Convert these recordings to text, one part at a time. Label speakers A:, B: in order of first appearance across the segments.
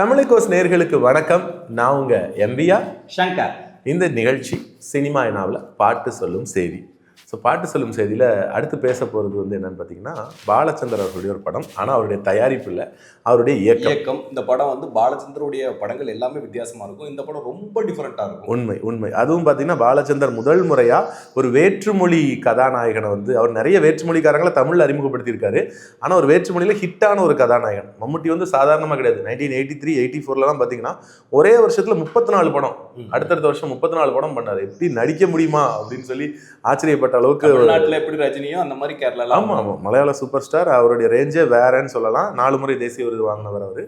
A: தமிழிகோஸ் நேர்களுக்கு வணக்கம். நான் உங்க எம்பியா
B: சங்கர்.
A: இந்த நிகழ்ச்சி சினிமா எனாவில் பாட்டு சொல்லும் செய்தி. ஸோ பாட்டு சொல்லும் செய்தியில் அடுத்து பேச போகிறது வந்து என்னன்னு பார்த்தீங்கன்னா பாலச்சந்தர் அவர்களுடைய ஒரு படம். ஆனால் அவருடைய தயாரிப்பு இல்லை. அவருடைய இயக்கம்.
B: இயக்கம். இந்த படம் வந்து பாலச்சந்தருடைய படங்கள் எல்லாமே வித்தியாசமா இருக்கும். இந்த படம் ரொம்ப டிஃப்ரெண்டா இருக்கும்.
A: உண்மை உண்மை. அதுவும் பார்த்தீங்கன்னா பாலச்சந்தர் முதல் முறையாக ஒரு வேற்றுமொழி கதாநாயகனை வந்து அவர் நிறைய வேற்றுமொழிக்காரங்களை தமிழில் அறிமுகப்படுத்தியிருக்காரு. ஆனால் ஒரு வேற்றுமொழியில் ஹிட்டான ஒரு கதாநாயகன். மம்முட்டி வந்து சாதாரணமாக கிடையாது. நைன்டீன் எயிட்டி த்ரீ எயிட்டி ஃபோர்லாம் பார்த்தீங்கன்னா ஒரே வருஷத்தில் முப்பத்தி நாலு படம். அடுத்தடுத்த வருஷம் முப்பத்தி நாலு படம் பண்ணாரு. எப்படி நடிக்க முடியுமா? அப்படின்னு சொல்லி ஆச்சரியப்பட்ட அளவுக்கு
B: தமிழ்நாட்டுல எப்படி ரஜினியோ அந்த மாதிரி கேரளால
A: ஆமா ஆமா. மலையாள சூப்பர் ஸ்டார் அவருடைய ரேஞ்சே வேறன்னு சொல்லலாம். நாலு முறை தேசிய விருது வாங்கினவர் அவர்.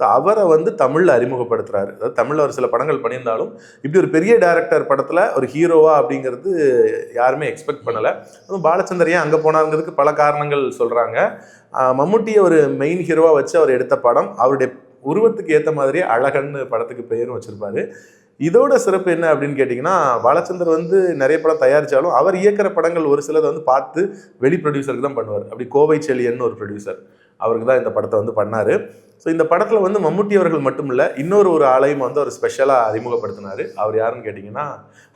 A: ஸோ அவரை வந்து தமிழில் அறிமுகப்படுத்துறாரு. அதாவது தமிழில் ஒரு சில படங்கள் பண்ணியிருந்தாலும் இப்படி ஒரு பெரிய டைரக்டர் படத்தில் ஒரு ஹீரோவா அப்படிங்கிறது யாருமே எக்ஸ்பெக்ட் பண்ணலை. அதுவும் பாலச்சந்தர் ஏன் அங்கே போனாங்கிறதுக்கு பல காரணங்கள் சொல்கிறாங்க மம்முட்டியை ஒரு மெயின் ஹீரோவாக வச்சு அவர் எடுத்த படம் அவருடைய உருவத்துக்கு ஏற்ற மாதிரியே அழகன்னு படத்துக்கு பெயரும் வச்சிருப்பாரு. இதோட சிறப்பு என்ன அப்படின்னு கேட்டிங்கன்னா பாலச்சந்தர் வந்து நிறைய படம் தயாரித்தாலும் அவர் இயக்குற படங்கள் ஒரு சிலதை வந்து பார்த்து வெளி ப்ரொடியூசருக்கு தான் பண்ணுவார். அப்படி கோவை செழியன்னு ஒரு ப்ரொடியூசர் அவருக்கு தான் இந்த படத்தை வந்து பண்ணார். ஸோ இந்த படத்தில் வந்து மம்முட்டி அவர்கள் மட்டும் இல்லை இன்னொரு ஒரு ஆளையும் வந்து அவர் ஸ்பெஷலாக அறிமுகப்படுத்தினார். அவர் யாருன்னு கேட்டிங்கன்னா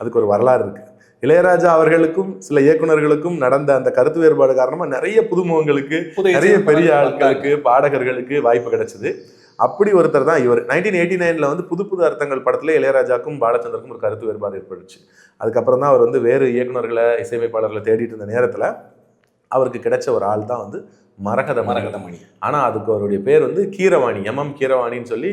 A: அதுக்கு ஒரு வரலாறு இருக்குது இளையராஜா அவர்களுக்கும் சில இயக்குனர்களுக்கும் நடந்த அந்த கருத்து வேறுபாடு காரணமாக நிறைய புதுமுகங்களுக்கு நிறைய பெரிய. ஆட்களுக்கு பாடகர்களுக்கு வாய்ப்பு கிடைச்சது. அப்படி ஒருத்தர் தான் இவர். நைன்டீன் எயிட்டி நைனில் வந்து புது புது அர்த்தங்கள் படத்துல இளையராஜாக்கும் பாலச்சந்தருக்கும் ஒரு கருத்து வேறுபாடு ஏற்பட்டுச்சு. அதுக்கப்புறம் தான் அவர் வந்து வேறு இயக்குனர்களை இசையமைப்பாளர்களை தேடிட்டு இருந்த நேரத்தில் அவருக்கு கிடைச்ச ஒரு ஆள் தான் வந்து மரகத மரகத
B: மரகதமணி
A: ஆனால் அதுக்கு அவருடைய பேர் வந்து கீரவாணி எம்எம் கீரவாணின்னு சொல்லி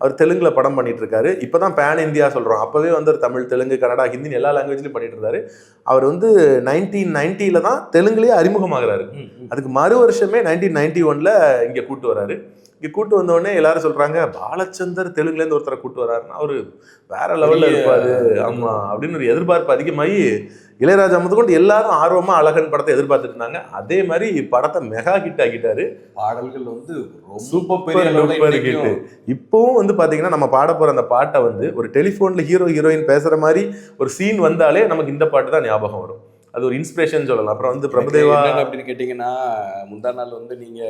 A: அவர் தெலுங்குல படம் பண்ணிட்டு இருக்காரு. இப்போ தான் பேன் இந்தியா சொல்கிறோம் அப்போவே வந்து அவர் தமிழ் தெலுங்கு கன்னடா ஹிந்தின்னு எல்லா லாங்குவேஜ்லையும் பண்ணிட்டு இருந்தாரு. அவர் வந்து நைன்டீன் நைன்ட்டியில் தான் தெலுங்குலேயே அறிமுகமாகிறாரு. அதுக்கு மறு வருஷமே நைன்டீன் நைன்டி ஒன்ல இங்கே கூட்டு வராரு. இங்கே கூட்டு வந்த உடனே எல்லாரும் சொல்றாங்க பாலச்சந்தர் தெலுங்குலேருந்து ஒருத்தரை கூட்டு வராருன்னா. அவரு வேற லெவல்ல இருப்பாரு. ஆமா அப்படின்னு ஒரு எதிர்பார்ப்பு அதிகமாகி இளையராஜா முதற்கொண்டு எல்லாரும் ஆர்வமா அழகன் படத்தை எதிர்பார்த்துட்டு இருந்தாங்க. அதே மாதிரி படத்தை மெகா ஹிட் ஆக்கிட்டாரு.
B: பாடல்கள் வந்து ரொம்ப
A: சூப்பர்
B: பெரிய
A: ஹிட் இப்போவும் வந்து பாத்தீங்கன்னா நம்ம பாட போற அந்த பாட்டை வந்து ஒரு டெலிஃபோன்ல ஹீரோ ஹீரோயின் பேசுற மாதிரி ஒரு சீன் வந்தாலே நமக்கு இந்த பாட்டு தான் ஞாபகம் வரும். அது ஒரு இன்ஸ்பிரேஷன் சொல்லலாம். அப்புறம் வந்து பிரபுதேவா
B: அப்படின்னு கேட்டீங்கன்னா முந்தா நாள் வந்து நீங்க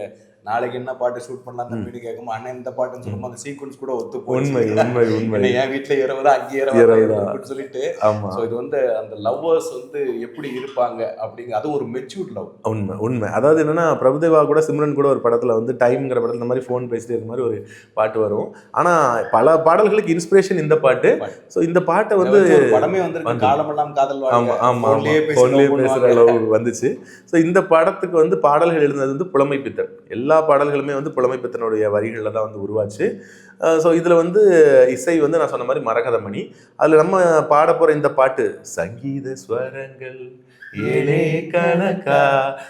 B: நாளைக்கு என்ன பாட்டு ஷூட் பண்ணலாம் தம்பின்னு கேட்கும் அண்ணன் இந்த பாட்டுன்னு சொல்லும்போது அந்த சீக்வன்ஸ் கூட ஒத்து.
A: உண்மை உண்மை உண்மை.
B: என் வீட்டுல இருபதா அங்கே அப்படின்னு சொல்லிட்டு.
A: ஆமா.
B: ஸோ இது வந்து அந்த லவ்வர்ஸ் வந்து எப்படி இருப்பாங்க அப்படிங்க அது ஒரு மெச்சூர்ட் லவ்
A: உண்மை உண்மை. அதாவது என்னன்னா பிரபுதேவா கூட சிம்ரன் கூட ஒரு படத்துல வந்து டைம்ங்கிற படத்துல இந்த மாதிரி ஃபோன் பேசிட்டு இருக்க மாதிரி ஒரு பாட்டு வரும். ஆனா பல பாடல்களுக்கு இன்ஸ்பிரேஷன் இந்த பாட்டு. ஸோ இந்த பாட்டை வந்து
B: படமே
A: வந்து-
B: காலமெல்லாம் காதல்
A: ஆமா
B: வாழ்க.
A: ஆமா.
B: Phone-லயே
A: ஆமா
B: பேசி
A: ஃபோன்லேயே பேசுகிற. அளவு வந்துச்சு. ஸோ இந்த படத்துக்கு வந்து பாடல்கள் எழுதினது வந்து புலமை பித்தன். எல்லா எல்லா பாடல்களுமே வந்து புலமைப்பத்தினுடைய வரிகளில் தான் வந்து உருவாச்சு. ஸோ இதில் வந்து இசை வந்து நான் சொன்ன மாதிரி மரகதமணி. அதில் நம்ம பாட போகிற இந்த பாட்டு சங்கீத ஸ்வரங்கள் ஏழே கணக்கா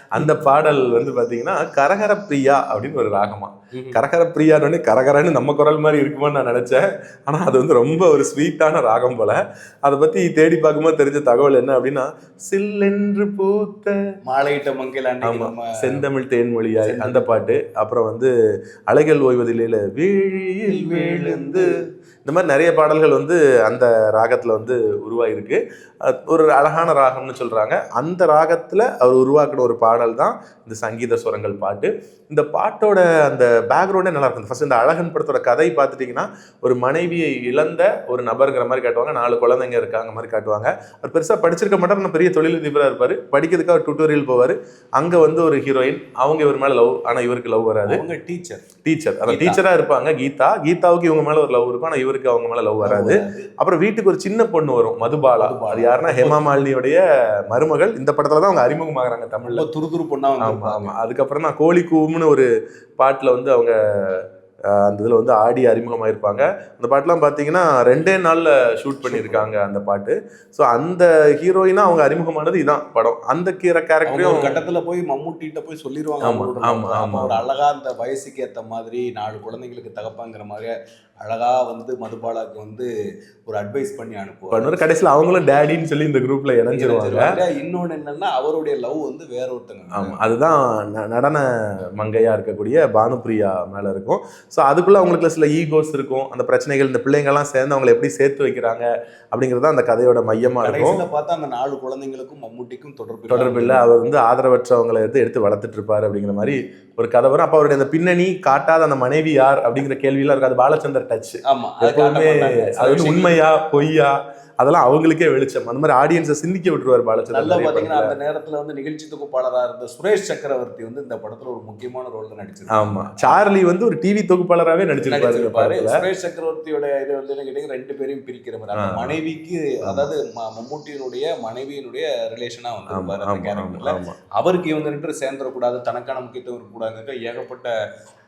A: அந்த பாடல் வந்து பார்த்தீங்கன்னா கரகர பிரியா அப்படின்னு ஒரு ராகமா. கரகர பிரியான்னு கரகரன்னு நம்ம குரல் மாதிரி இருக்குமோன்னு நான் நினச்சேன். ஆனால் அது வந்து ரொம்ப ஒரு ஸ்வீட்டான ராகம் போல. அதை பற்றி தேடி பார்க்கும்போது தெரிஞ்ச தகவல் என்ன அப்படின்னா சில்லென்று பூத்த
B: மாலையிட்ட மங்கையில்
A: ஆமா. செந்தமிழ் தேன்மொழியாய். அந்த பாட்டு. அப்புறம் வந்து அலைகள் ஓய்வதில்லையில வீழியில் விழுந்து இந்த மாதிரி நிறைய பாடல்கள் வந்து அந்த ராகத்துல வந்து உருவாகிருக்கு ஒரு அழகான ராகம்னு சொல்றாங்க. அந்த ராகத்துல அவர் உருவாக்கின ஒரு பாடல் தான் இந்த சங்கீத சுரங்கள் பாட்டு. இந்த பாட்டோட அந்த பேக்ரவுண்டே நல்லா இருக்கும். ஃபர்ஸ்ட் இந்த அழகன் படத்தோட கதை பார்த்துட்டிங்கன்னா ஒரு மனைவியை இழந்த ஒரு நபர்ங்கிற மாதிரி காட்டுவாங்க. நாலு குழந்தைங்க இருக்காங்க மாதிரி காட்டுவாங்க. அவர் பெருசாக படிச்சிருக்க மாட்டார் ஆனால் பெரிய தொழிலதிபராக இருப்பார். படிக்கிறதுக்காக டுட்டோரியல் போவார். அங்கே வந்து ஒரு ஹீரோயின் அவங்க இவர் மேலே லவ் ஆனால் இவருக்கு லவ் வராது.
B: அவங்க டீச்சர்
A: டீச்சர் அந்த. டீச்சராக இருப்பாங்க கீதா. கீதாவுக்கு இவங்க மேலே ஒரு லவ் இருக்கும். ஆனால் இவருக்கு அவங்க மேலே லவ் வராது. அப்புறம் வீட்டுக்கு ஒரு சின்ன பொண்ணு வரும் மதுபாலா. அது யாருன்னா ஹேமா மாலினியோடைய மருமகள். இந்த படத்துல தான் அவங்க அறிமுகமாகறாங்க தமிழ்ல.
B: துருதுரு பொண்ணா
A: ஆமா
B: வந்து
A: ஆமா அதுக்கப்புறம் தான் கோழி கூவும்னு ஒரு பாட்டுல வந்து அவங்க அந்த இதுல வந்து ஆடி அறிமுகமாயிருப்பாங்க. அந்த பாட்டுலாம் பார்த்தீங்கன்னா ரெண்டே நாள்ல ஷூட் பண்ணியிருக்காங்க அந்த பாட்டு. ஸோ அந்த ஹீரோயினா அவங்க அறிமுகமானது இதான் படம். அந்த கீர
B: அவங்க ஒரு
A: கேரக்டரையும்
B: கட்டத்துல போய் மம்முட்டிட்ட போய் சொல்லிடுவாங்க
A: ஆமா,
B: அவங்களோட
A: ஆமா,
B: love.
A: ஆமா.
B: அப்ப ஒரு அழகா அந்த வயசுக்கு ஏத்த மாதிரி நாலு குழந்தைங்களுக்கு தகப்பாங்கிற மாதிரி அழகா வந்து மதுபாலாக்கு வந்து ஒரு அட்வைஸ் பண்ணி அனுப்புவார்.
A: கடைசியில் அவங்களும் டேடின்னு சொல்லி இந்த குரூப்ல இணைஞ்சிருவாங்க.
B: இன்னொன்னு என்னன்னா அவருடைய லவ் வந்து வேற ஒருத்தங்க
A: ஆமா அதுதான் நடன மங்கையா இருக்கக்கூடிய பானுப்பிரியா மேல இருக்கும். ஸோ அதுக்குள்ள அவங்களுக்கு சில ஈகோஸ் இருக்கும். அந்த பிரச்சனைகள் இந்த பிள்ளைங்கள்லாம் சேர்ந்து அவங்களை எப்படி சேர்த்து வைக்கிறாங்க அப்படிங்கிறது அந்த கதையோட மையமா இருக்கும்.
B: பார்த்தா அந்த நாலு குழந்தைங்களுக்கும் மம்முட்டிக்கும் தொடர்பு
A: தொடர்பு இல்லை. அவர் வந்து ஆதரவற்றவங்களை எடுத்து எடுத்து வளர்த்துட்டு இருப்பாரு அப்படிங்கிற மாதிரி ஒரு கதை வரும். அப்போ அவருடைய அந்த பின்னணி காட்டாத அந்த மனைவி யார் அப்படிங்கிற கேள்வியெல்லாம் இருக்காது. பாலச்சந்தர் டச்
B: ஆமா அது
A: எப்பவுமே வந்து உண்மையா பொய்யா அதெல்லாம் அவங்களுக்கே வெளிச்சம். அந்த மாதிரி ஆடியன்ஸை சிந்திக்க விட்டுருவார் பாலச்சந்தர்
B: நல்லா. அந்த நேரத்துல வந்து நிகழ்ச்சி தொகுப்பாளரா இருந்த சுரேஷ் சக்கரவர்த்தி வந்து இந்த படத்துல ஒரு முக்கியமான ரோல்ல நடிச்சிருக்காரு.
A: ஆமா. சார்லி வந்து ஒரு டிவி தொகுப்பாளராகவே நடிச்சிருப்பாரு
B: சுரேஷ் சக்கரவர்த்தியோட இது வந்து என்ன கேட்டீங்கன்னா ரெண்டு பேரையும் பிரிக்கிற மாதிரி. மனைவிக்கு அதாவது மம்முட்டியினுடைய மனைவியினுடைய ரிலேஷனா வந்து
A: ஆமா
B: கேரக்டர்ல அவருக்கு இவங்க ரெண்டு சேர்ந்துடக்கூடாது தனக்கான முக்கியத்துவம் இருக்கக்கூடாதுங்க ஏகப்பட்ட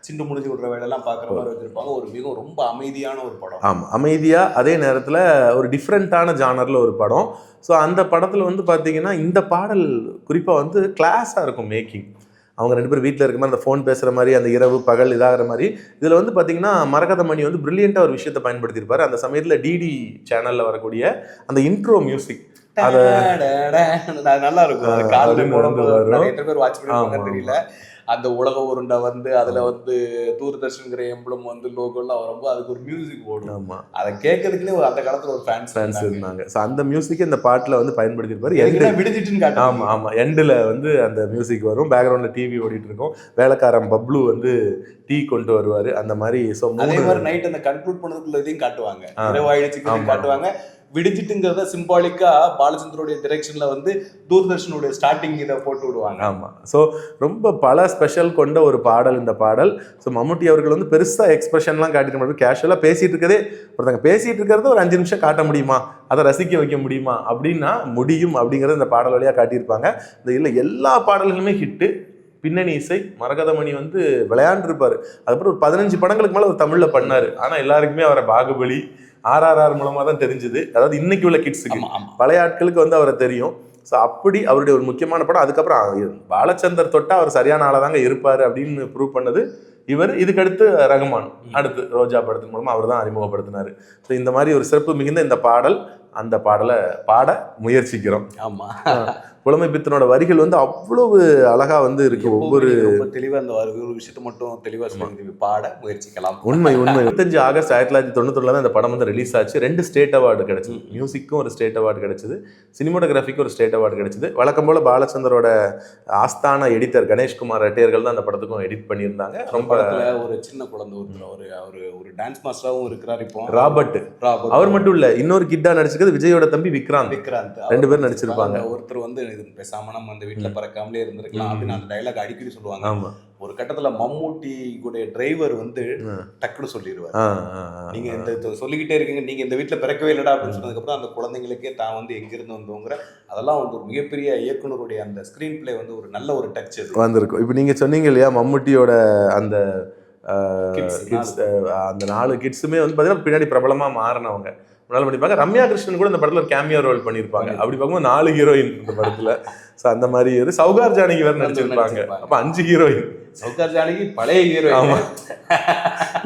B: சிண்டு முடிஞ்சு விடுற வேலையெல்லாம் பாக்குற மாதிரி வச்சிருப்பாங்க. ஒரு மிகவும் ரொம்ப அமைதியான ஒரு படம்.
A: ஆமா அமைதியா அதே நேரத்துல ஒரு டிஃப்ரெண்ட்டான ஜானர்ல ஒரு படம். ஸோ அந்த படத்துல வந்து பாத்தீங்கன்னா இந்த பாடல் குறிப்பா வந்து கிளாஸா இருக்கும் மேக்கிங் அவங்க ரெண்டு பேரும் வீட்டில் இருக்க மாதிரி அந்த ஃபோன் பேசுகிற மாதிரி அந்த இரவு பகல் இதாகிற மாதிரி. இதில் வந்து பார்த்தீங்கன்னா மரகத மணி வந்து பிரில்லியண்ட்டாக ஒரு விஷயத்தை பயன்படுத்தியிருப்பாரு. அந்த சமயத்தில் டிடி சேனலில் வரக்கூடிய அந்த இன்ட்ரோ மியூசிக் அத-
B: நல்லா இருக்கும். நிறைய பேர் வாட்ச் பண்ணிருப்பாங்க
A: ஆமா,
B: தெரியல. அந்த உலக உருண்டை வந்து அதுல வந்து தூர்தர்ஷன்ங்கிற எம்பளம் வந்து லோகோலாம் வரும்போது அதுக்கு ஒரு மியூசிக் ஓடும்
A: ஆமாம்
B: அதை கேட்கறதுக்குள்ளே ஒரு அந்த காலத்துல ஒரு ஃபேன்ஸ்
A: ஃபேன்ஸ் இருந்தாங்க. ஸோ அந்த மியூசிக்கை இந்த பாட்டில் வந்து பயன்படுத்தியிருப்பாரு.
B: எனக்கு விடுதிட்டுன்னு காட்டுவாங்க
A: ஆமாம் ஆமாம் எண்டில் வந்து அந்த மியூசிக் வரும். பேக்ரவுண்டில் டிவி ஓடிட்டு இருக்கும் வேலைக்காரன் பப்ளு வந்து டீ கொண்டு வருவார். அந்த மாதிரி ஸோ
B: அதே மாதிரி நைட் அந்த கன்க்ளூட் பண்ணதுக்குள்ள இதையும் காட்டுவாங்க.
A: ஆமா.
B: காட்டுவாங்க. விடிஞ்சிட்டுங்கிறத சிம்பாலிக்கா பாலச்சந்தருடைய டிரெக்ஷன்ல வந்து தூர்தர்ஷனுடைய ஸ்டார்டிங் இதை போட்டு விடுவாங்க.
A: ஆமாம் ஸோ ரொம்ப பல ஸ்பெஷல் கொண்ட ஒரு பாடல் இந்த பாடல். ஸோ மம்முட்டி அவர்கள் வந்து பெருசாக எக்ஸ்பிரஷன்லாம் காட்டிட்டு மாட்டாங்க கேஷுவலாக பேசிட்டு இருக்கதே ஒருத்தங்க பேசிட்டு இருக்கிறத ஒரு அஞ்சு நிமிஷம் காட்ட முடியுமா? அதை ரசிக்க வைக்க முடியுமா? அப்படின்னா முடியும் அப்படிங்கிறத இந்த பாடல் வழியாக காட்டியிருப்பாங்க. இந்த இல்லை எல்லா பாடல்களுமே ஹிட்டு பின்னணி இசை மரகதமணி வந்து விளையாண்டுருப்பார். அதுக்கப்புறம் ஒரு பதினஞ்சு படங்களுக்கு மேலே ஒரு தமிழில் பண்ணார். ஆனால் எல்லாருக்குமே அவரை பாகுபலி ஆர்ஆர்ஆர் மூலமாக தான் தெரிஞ்சுது. அதாவது இன்னைக்கு உள்ள கிட்ஸுக்கு பழைய ஆட்களுக்கு வந்து அவரை தெரியும். ஸோ அப்படி அவருடைய ஒரு முக்கியமான படம். அதுக்கப்புறம் பாலச்சந்தர் தொட்டா அவர் சரியான ஆளாக தாங்க இருப்பார் அப்படின்னு ப்ரூவ் பண்ணது இவர். இதுக்கடுத்து ரகுமான் அடுத்து ரோஜா படத்தின் மூலமா அவர் தான் அறிமுகப்படுத்தினார். ஸோ இந்த மாதிரி ஒரு சிறப்பு மிகுந்த இந்த பாடல் அந்த பாடலை பாட முயற்சிக்கிறோம்.
B: ஆமா.
A: புலமை பித்தனோட வரிகள் வந்து அவ்வளவு அழகா வந்து இருக்கு. ஒவ்வொரு
B: நீங்க ரொம்ப தெளிவா அந்த ஒரு விஷயத்தை மட்டும் தெளிவா சொல்லி பாட முயற்சிக்கலாம்.
A: உண்மை உண்மை. இருபத்தஞ்சு ஆகஸ்ட் ஆயிரத்தி தொள்ளாயிரத்தி தொண்ணூத்தொன்னுல தான் இந்த படம் வந்து ரிலீஸ் ஆச்சு. ரெண்டு ஸ்டேட் அவார்டு கிடைச்சது. மியூசிக்கும் ஒரு ஸ்டேட் அவார்டு கிடைச்சது. சினிமோட்டோகிராஃபிக்கும் ஒரு ஸ்டேட் அவார்டு கிடைச்சது. வழக்கம் போல பாலச்சந்தரோட ஆஸ்தான எடிட்டர் கணேஷ்குமார் ரெட்டையர்கள் தான் அந்த படத்துக்கும் எடிட் பண்ணியிருந்தாங்க. ரொம்ப
B: ஒரு சின்ன குழந்தை ஒருத்தர் ஒரு அவரு ஒரு டான்ஸ் மாஸ்டராகவும் இருக்கிறார் இப்போ.
A: ராபர்ட்.
B: ராபர்ட்.
A: அவர் மட்டும் இல்ல இன்னொரு கிட்டா நடிச்சிருக்கிறது விஜயோட தம்பி விக்ராந்த்.
B: விக்ராந்த்.
A: ரெண்டு பேரும் நடிச்சிருப்பாங்க.
B: ஒருத்தர் வந்து இது பேசாம நம்ம அந்த வீட்டுல பறக்காமலே இருந்திருக்கலாம் அப்படின்னு அந்த டைலாக் அடிக்கடி சொல்லுவாங்க. ஒரு கட்டத்துல மம்மூட்டி கூட டிரைவர் வந்து
A: ம்.
B: டக்குனு சொல்லிடுவார். நீங்க இந்த சொல்லிக்கிட்டே இருக்கீங்க நீங்க இந்த வீட்டுல பிறக்கவே இல்லடா அப்படின்னு சொன்னதுக்கு அப்புறம் அந்த குழந்தைங்களுக்கே தான் வந்து எங்க இருந்து வந்தோங்கிற அதெல்லாம் வந்து ஒரு மிகப்பெரிய இயக்குனருடைய அந்த ஸ்கிரீன் பிளே வந்து ஒரு நல்ல ஒரு டச்
A: வந்திருக்கும். இப்போ நீங்க சொன்னீங்க இல்லையா மம்முட்டியோட அந்த கிட்ஸ் அந்த நாலு கிட்ஸுமே வந்து பார்த்தீங்கன்னா பின்னாடி பிரபலமா மாறினவங்க. முன்னால பண்ணியிருப்பாங்க ரம்யா கிருஷ்ணன் கூட இந்த படத்துல ஒரு கேமியோ ரோல் பண்ணியிருப்பாங்க. அப்படி பார்க்கும்போது நாலு ஹீரோயின் இந்த படத்துல. ஸோ அந்த மாதிரி ஒரு சௌகார் ஜானகி வேற நடிச்சிருப்பாங்க. அப்ப அஞ்சு ஹீரோயின்
B: சௌகார் ஜானகி பழைய ஹீரோ
A: ஆமா.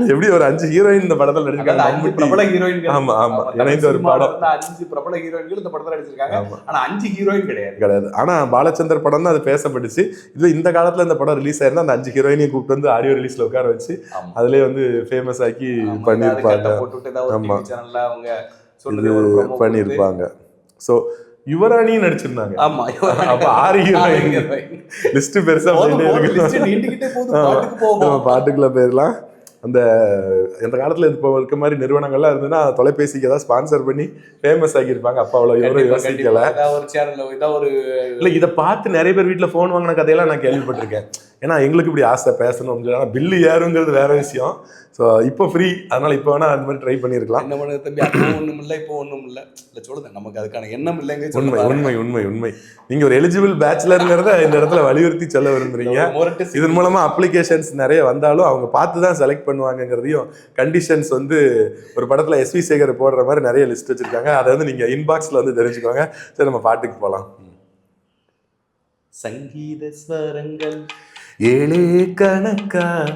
A: எப்படி ஒரு அஞ்சு ஹீரோயின் இந்த படத்துல நடிச்சிருக்காங்க
B: அஞ்சு. பிரபல ஹீரோயின்கள்
A: ஆமா, ஆமா. இணைந்த ஒரு படம்.
B: அஞ்சு பிரபல ஹீரோயின்கள் இந்த படத்துல நடிச்சிருக்காங்க. ஆனா அஞ்சு ஹீரோயின் கிடையாது
A: கிடையாது ஆனா பாலச்சந்தர் படம் தான் அது பேசப்பட்டுச்சு இது இந்த காலத்துல இந்த படம் ரிலீஸ் ஆயிருந்தா அந்த அஞ்சு ஹீரோயினையும் கூப்பிட்டு வந்து ஆடியோ ரிலீஸ்ல உட்கார வச்சு. அதுலயே வந்து ஃபேமஸ் ஆக்கி பண்ணியிருப்பாங்க ஆமா.
B: அவங்க
A: பண்ணியிருப்பாங்க ஸோ யுவராணியும் நடிச்சிருந்தாங்க.
B: ஆமா
A: அப்ப ஆறு லிஸ்ட் பெருசா பாட்டுக்குள்ள போயிடலாம். அந்த இந்த காலத்துல இப்போ இருக்க மாதிரி நிறுவனங்கள்லாம் இருந்ததுன்னா தொலைபேசிக்கு ஏதாவது ஸ்பான்சர் பண்ணி ஃபேமஸ் ஆக்கியிருப்பாங்க. அப்ப அவ்வளவு எவரும் யோசிக்கல.
B: ஒரு channel ல, ஏதாவது ஒரு
A: இல்ல இதை பார்த்து நிறைய பேர் வீட்ல ஃபோன் வாங்கின கதையெல்லாம் நான் கேள்விப்பட்டிருக்கேன். ஏன்னா எங்களுக்கு இப்படி ஆசை பேசணும் அப்படின்னு சொல்லி. பில்லு ஏறுங்கிறது வேற விஷயம். ஸோ இப்போ ஃப்ரீ அதனால இப்போ வேணா அந்த மாதிரி ட்ரை பண்ணியிருக்கலாம்
B: என்ன பண்ணுது தம்பி? அப்போ ஒண்ணும் இல்ல இப்போ ஒண்ணும் இல்ல. இல்ல சொல்லுங்க. நமக்கு அதுக்கான எண்ணம் இல்லைங்க
A: உண்மை உண்மை உண்மை உண்மை. நீங்க ஒரு எலிஜிபிள் பேச்சுலருங்கிறத இந்த இடத்துல வலியுறுத்தி சொல்ல விரும்புறீங்க. இதன் மூலமா அப்ளிகேஷன்ஸ் நிறைய வந்தாலும் அவங்க பார்த்து தான் செலக்ட் பண்ணுவாங்கங்கிறதையும் கண்டிஷன்ஸ் வந்து ஒரு படத்துல எஸ்வி சேகர் போடுற மாதிரி நிறைய லிஸ்ட் வச்சிருக்காங்க. அதை வந்து நீங்க இன்பாக்ஸ்ல வந்து தெரிஞ்சுக்கோங்க. சரி நம்ம பாட்டுக்கு போலாம்.
B: சங்கீத ஸ்வரங்கள்.
A: ஏழே கணக்கா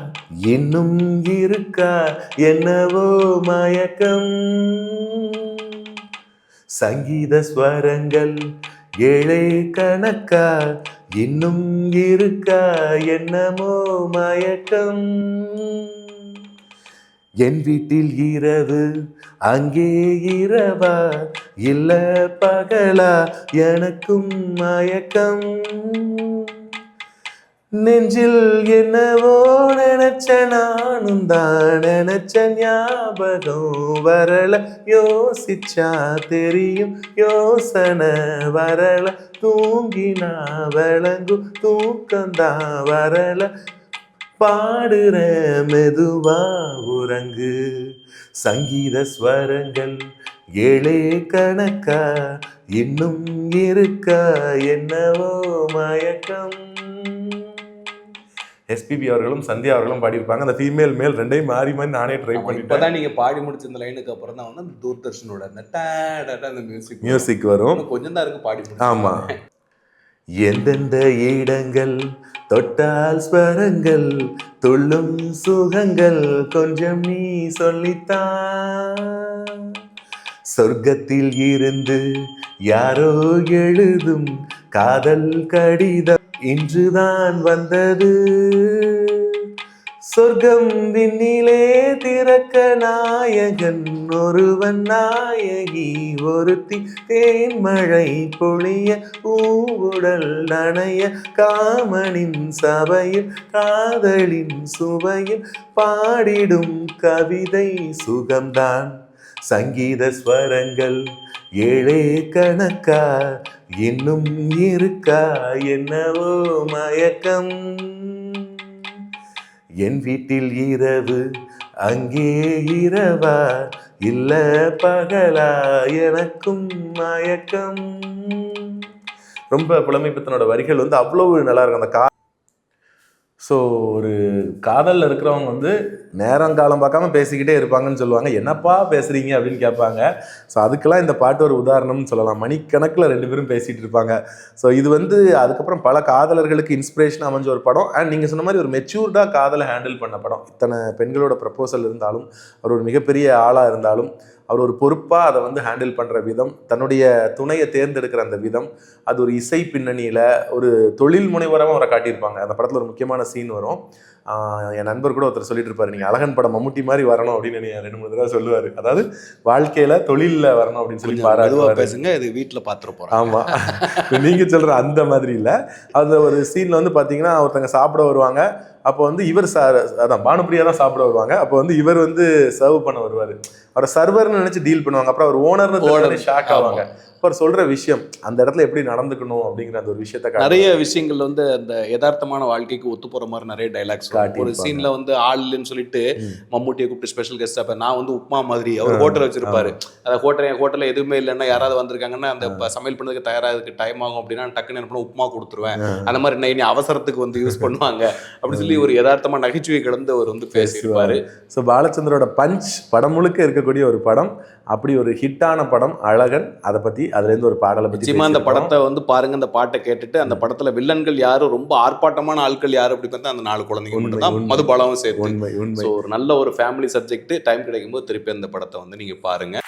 A: இன்னும் இருக்கா? என்னவோ மயக்கம். சங்கீத ஸ்வரங்கள் ஏழே கணக்கா இன்னும் இருக்கா? என்னமோ மயக்கம். என் வீட்டில் இரவு அங்கே இரவா? இல்ல பகலா? எனக்கும் மயக்கம். நெஞ்சில் என்னவோ நினைச்ச நானும் தான் நினைச்ச ஞாபகம் வரல. யோசிச்சா தெரியும் யோசனை வரல. தூங்கினா விளங்கும் தூக்கம்தான் வரல. பாடுற மெதுவா உறங்கு. சங்கீத ஸ்வரங்கள் ஏழே கணக்கா இன்னும் இருக்கா என்னவோ மயக்கம். எஸ்பிபி அவர்களும் சந்தியா அவர்களும் பாடியிருப்பாங்க. அந்த ஃபீமேல் மேல் ரெண்டையும் மாறி மாறி நானே ட்ரை பண்ணிட்டேன்.
B: இப்பதான் நீங்க பாடி முடிச்ச இந்த லைனுக்கு அப்புறம் தான் வந்து அந்த தூர்தர்ஷனோட அந்த அந்த மியூசிக்
A: மியூசிக் வரும்.
B: கொஞ்சம் தான் இருக்கு பாடி முடிச்சு.
A: ஆமா. எந்தெந்த இடங்கள் தொட்டால் ஸ்வரங்கள் துள்ளும் சுகங்கள் கொஞ்சம் நீ சொல்லித்தான். சொர்க்கத்தில் இருந்து யாரோ எழுதும் காதல் கடிதம். இன்றுதான் வந்தது. சொர்க்கம் விண்ணிலே திறக்க நாயகன் ஒருவன் நாயகி ஒருத்தி தேன்மழை பொழிய பூவுடல் நனைய காமனின் சபையில் காதலின் சுவையில் பாடிடும் கவிதை சுகம்தான். சங்கீத ஸ்வரங்கள். ஏழே கணக்கா இன்னும் இருக்கா என்னவோ மயக்கம். என் வீட்டில் இரவு அங்கே இரவா இல்ல பகலா எனக்கும் மயக்கம். ரொம்ப புலமைப்பித்தனோட வரிகள் வந்து அவ்வளவு நல்லா இருக்கும் அந்த கா ஸோ ஒரு காதலில் இருக்கிறவங்க வந்து நேரம் காலம் பார்க்காம பேசிக்கிட்டே இருப்பாங்கன்னு சொல்லுவாங்க. என்னப்பா பேசுகிறீங்க அப்படின்னு கேட்பாங்க. ஸோ அதுக்கெல்லாம் இந்த பாட்டு ஒரு உதாரணம்னு சொல்லலாம். மணிக்கணக்கில் ரெண்டு பேரும் பேசிகிட்டு இருப்பாங்க. ஸோ இது வந்து அதுக்கப்புறம் பல காதலர்களுக்கு இன்ஸ்பிரேஷன் அமைஞ்ச ஒரு படம். அண்ட் நீங்கள் சொன்ன மாதிரி ஒரு மெச்சூர்டாக காதலை ஹேண்டில் பண்ண படம். இத்தனை பெண்களோட ப்ரப்போசல் இருந்தாலும் அவர் ஒரு மிகப்பெரிய ஆளாக இருந்தாலும் அவர் ஒரு பொறுப்பாக அதை வந்து ஹேண்டில் பண்ணுற விதம் தன்னுடைய துணையை தேர்ந்தெடுக்கிற அந்த விதம் அது ஒரு இசை பின்னணியில் ஒரு தொழில் முனைவராகவும் அவரை காட்டியிருப்பாங்க. அந்த படத்தில் ஒரு முக்கியமான சீன் வரும். என் நண்பர் கூட ஒருத்தர் சொல்லிட்டு இருப்பாரு நீங்கள் அழகன் படம் மம்முட்டி மாதிரி வரணும் அப்படின்னு ரெண்டு மூணு தடவை சொல்லுவார். அதாவது வாழ்க்கையில் தொழிலில் வரணும் அப்படின்னு சொல்லி பாராட்டுவாரு.
B: பேசுங்க இது வீட்டுல பாத்துட்டு போறோம்
A: ஆமா. இப்ப நீங்க சொல்ற அந்த மாதிரி இல்ல. அந்த ஒரு சீன்ல வந்து பாத்தீங்கன்னா ஒருத்தங்க சாப்பிட வருவாங்க. அப்போ வந்து இவர் சார் அதான் பானுப்பிரியா தான் சாப்பிட வருவாங்க. அப்போ வந்து இவர் வந்து சர்வ் பண்ண வருவாரு. அவரை சர்வர்னு நினைச்சு டீல் பண்ணுவாங்க. அப்புறம் அவர் ஓனர்னு. ஷாக் ஆவாங்க. அப்ப அவர் சொல்ற விஷயம் அந்த இடத்துல எப்படி நடந்துக்கணும் அப்படிங்கிற அந்த ஒரு விஷயத்த.
B: நிறைய விஷயங்கள் வந்து அந்த யதார்த்தமான வாழ்க்கைக்கு ஒத்து போற மாதிரி நிறைய டைலாக்ஸ் ஒரு
A: காட்டியிருப்பாங்க.
B: சீன்ல வந்து ஆள் இல்லைன்னு சொல்லிட்டு. மம்முட்டியை கூப்பிட்டு ஸ்பெஷல் கெஸ்ட் அப்ப நான் வந்து உப்மா மாதிரி அவர் ஹோட்டல் வச்சிருப்பாரு. அந்த ஹோட்டல் என் ஹோட்டல்ல எதுவுமே இல்லைன்னா யாராவது வந்திருக்காங்கன்னா அந்த சமையல் பண்ணதுக்கு தயாராகிறதுக்கு டைம் ஆகும் அப்படின்னா டக்குன்னு என்ன உப்மா கொடுத்துருவேன். அந்த மாதிரி நான் இனி அவசரத்துக்கு வந்து யூஸ் பண்ணுவாங்க. அப்படின்னு சொல்லி ஒரு யதார்த்தமா நகைச்சுவை கலந்து அவர் வந்து பேசியிருப்பாரு
A: ஸோ பாலச்சந்தரோட பஞ்ச் படம் முழுக்க இருக்கக்கூடிய ஒரு படம். அப்படி ஒரு ஹிட்டான படம் அழகன். அதை பத்தி அதுல இருந்து ஒரு பாடலை பத்தி
B: நிச்சயமா அந்த. படத்தை வந்து பாருங்க அந்த பாட்டை கேட்டுட்டு அந்த படத்துல வில்லன்கள் யாரு ரொம்ப ஆர்ப்பாட்டமான ஆட்கள் யாரு அப்படி பார்த்தா அந்த நாலு குழந்தைங்க மட்டும் தான் மதுபாலாவும் சேர்த்து.
A: உண்மை உண்மை.
B: ஒரு நல்ல ஒரு ஃபேமிலி சப்ஜெக்ட் டைம் கிடைக்கும் போது திருப்பி அந்த படத்தை வந்து நீங்கள் பாருங்க.